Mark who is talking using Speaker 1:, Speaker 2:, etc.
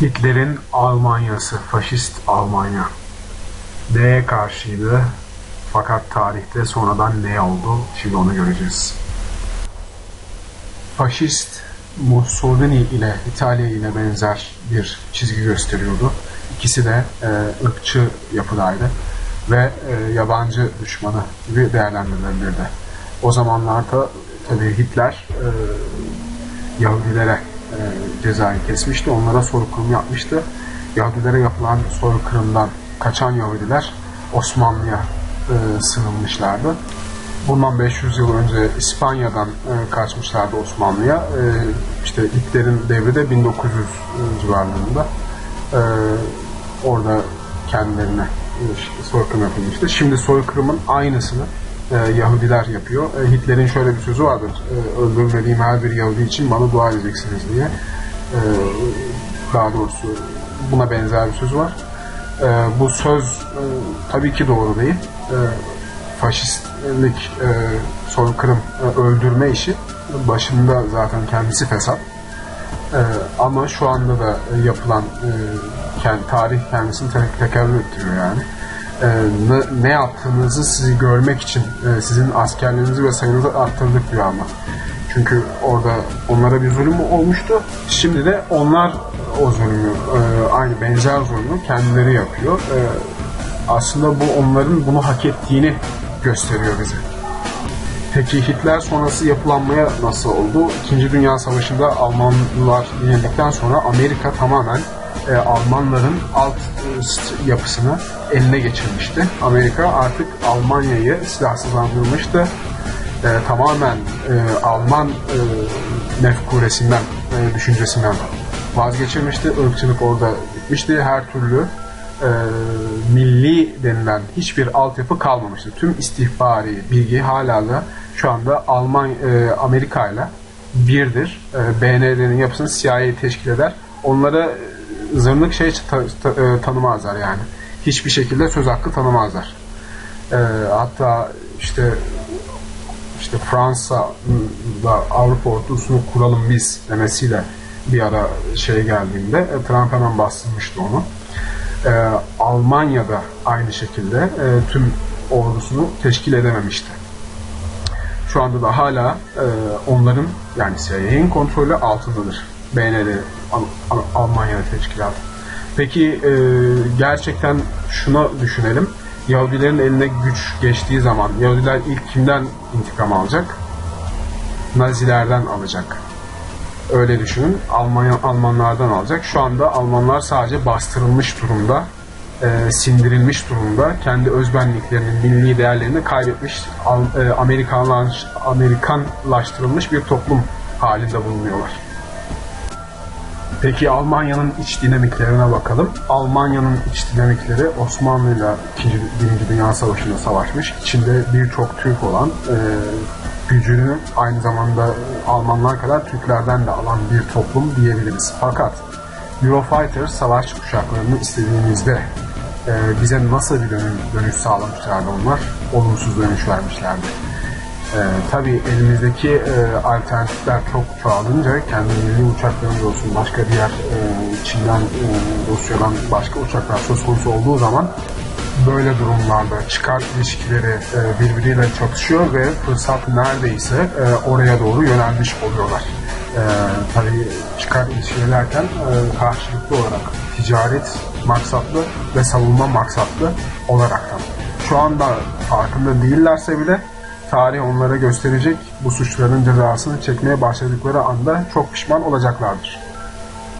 Speaker 1: Hitler'in Almanyası, faşist Almanya. Neye karşıydı? Fakat tarihte sonradan ne oldu? Şimdi onu göreceğiz. Faşist Mussolini ile İtalya ile benzer bir çizgi gösteriyordu. İkisi de e, ırkçı yapıdaydı ve e, yabancı düşmanı gibi değerlendirilebilirdi. O zamanlarda tabii Hitler e, Yahudilere e, cezayı kesmişti. Onlara soykırım yapmıştı. Yahudilere yapılan soykırımdan kaçan Yahudiler Osmanlı'ya e, sığınmışlardı. Bundan 500 yıl önce İspanya'dan e, kaçmışlardı Osmanlı'ya. E, işte Hitler'in devri de 1900 civarlarında. E, orada kendilerine e, soykırım yapılmıştı. Şimdi soykırımın aynısını e, Yahudiler yapıyor. E, Hitler'in şöyle bir sözü vardır. E, öldürmediğim her bir Yahudi için bana dua edeceksiniz diye. E, daha doğrusu buna benzer bir söz var. E, bu söz e, tabii ki doğru değil. E, faşistlik, e, soykırım, e, öldürme işi başında zaten kendisi fesat. E, ama şu anda da yapılan e, kendi, tarih kendisini te tekerrür ettiriyor yani. E, ne, yaptığınızı sizi görmek için e, sizin askerlerinizi ve sayınızı arttırdık diyor ama. Çünkü orada onlara bir zulüm olmuştu. Şimdi de onlar o zulmü, e, aynı benzer zulmü kendileri yapıyor. E, aslında bu onların bunu hak ettiğini gösteriyor bize. Peki Hitler sonrası yapılanmaya nasıl oldu? İkinci Dünya Savaşı'nda Almanlar yenildikten sonra Amerika tamamen e, Almanların alt yapısını eline geçirmişti. Amerika artık Almanya'yı silahsızlandırmıştı. E, tamamen e, Alman e, mefkuresinden, e, düşüncesinden vazgeçirmişti. Irkçılık orada bitmişti. Her türlü e, milli denilen hiçbir altyapı kalmamıştı. Tüm istihbari bilgi hala da şu anda Alman e, Amerika ile birdir. E, BND'nin yapısını CIA teşkil eder. Onlara zırnık şey ta, ta, e, tanımazlar yani. Hiçbir şekilde söz hakkı tanımazlar. E, hatta işte işte Fransa da Avrupa ordusunu kuralım biz demesiyle bir ara şey geldiğinde e, Trump hemen bastırmıştı onu. E, Almanya'da aynı şekilde e, tüm ordusunu teşkil edememişti. Şu anda da hala e, onların yani CIA'nin kontrolü altındadır. BND Al Al Almanya teşkilatı. Peki e, gerçekten şuna düşünelim. Yahudilerin eline güç geçtiği zaman Yahudiler ilk kimden intikam alacak? Nazilerden alacak. Öyle düşünün. Almanya, Almanlardan alacak. Şu anda Almanlar sadece bastırılmış durumda, e, sindirilmiş durumda. Kendi özbenliklerini, milli değerlerini kaybetmiş, e, Amerikanlaş, Amerikanlaştırılmış bir toplum halinde bulunuyorlar. Peki Almanya'nın iç dinamiklerine bakalım. Almanya'nın iç dinamikleri Osmanlı ile 2. Birinci Dünya Savaşı'nda savaşmış. İçinde birçok Türk olan e, gücünü aynı zamanda Almanlar kadar Türklerden de alan bir toplum diyebiliriz. Fakat Eurofighter savaş uçaklarını istediğimizde e, bize nasıl bir dönüş, dönüş sağlamışlardı onlar? Olumsuz dönüş vermişlerdi. E, tabii elimizdeki e, alternatifler çok çoğalınca kendi milli uçaklarımız olsun başka diğer e, Çin'den, e, Rusya'dan başka uçaklar söz konusu olduğu zaman böyle durumlarda çıkar ilişkileri e, birbiriyle çatışıyor ve fırsat neredeyse e, oraya doğru yönelmiş oluyorlar. E, tabii çıkar ilişkileri derken e, karşılıklı olarak ticaret maksatlı ve savunma maksatlı olaraktan. Şu anda farkında değillerse bile tarih onlara gösterecek bu suçların cezasını çekmeye başladıkları anda çok pişman olacaklardır.